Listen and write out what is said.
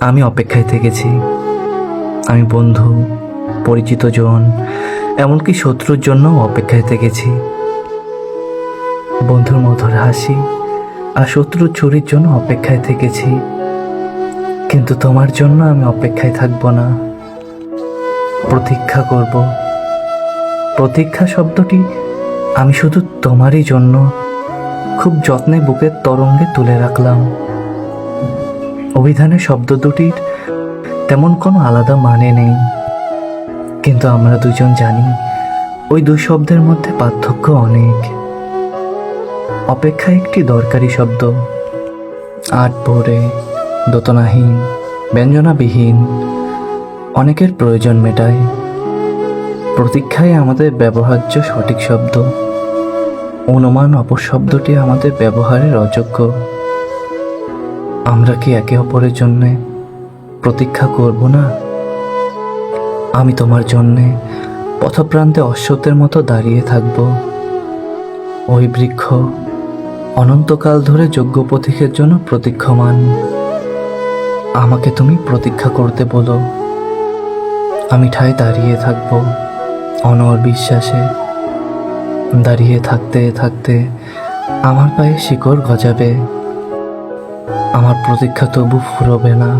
আমি অপেক্ষায় থেকেছি। আমি বন্ধু, পরিচিত জন, এমনকি শত্রুর জন্য অপেক্ষায় থেকেছি। বন্ধুর মধুর হাসি আর শত্রুর চুরির জন্য অপেক্ষায় থেকেছি। কিন্তু তোমার জন্য আমি অপেক্ষায় থাকব না। প্রতীক্ষা করব। প্রতীক্ষা শব্দটি আমি শুধু তোমারই জন্য খুব যত্নে বুকের তরঙ্গে তুলে রাখলাম। অভিধানের শব্দ দুটির তেমন কোনো আলাদা মানে নেই। কিন্তু আমরা দুজন জানি, ওই দুই শব্দের মধ্যে পার্থক্য অনেক। অপেক্ষা একটি দরকারি শব্দ। আট ভোরে, দোতনাহীন, ব্যঞ্জনাবিহীন, অনেকের প্রয়োজন মেটায়। প্রতীক্ষায় আমাদের ব্যবহার্য সঠিক শব্দ। অনুমান অপশব্দটি আমাদের ব্যবহারের অযোগ্য। আমরা কি একে অপরের জন্যে প্রতীক্ষা করব না? আমি তোমার জন্যে পথপ্রান্তে অশ্বত্থের মতো দাঁড়িয়ে থাকব। ওই বৃক্ষ অনন্তকাল ধরে যোগ্য পথিকের জন্য প্রতীক্ষমান। আমাকে তুমি প্রতীক্ষা করতে বলো। আমি ঠায় দাঁড়িয়ে থাকব, অনর বিশ্বাসে। দাঁড়িয়ে থাকতে থাকতে আমার পায়ে শিকড় গজাবে। আমার প্রতীক্ষা তবু ফুরবে না।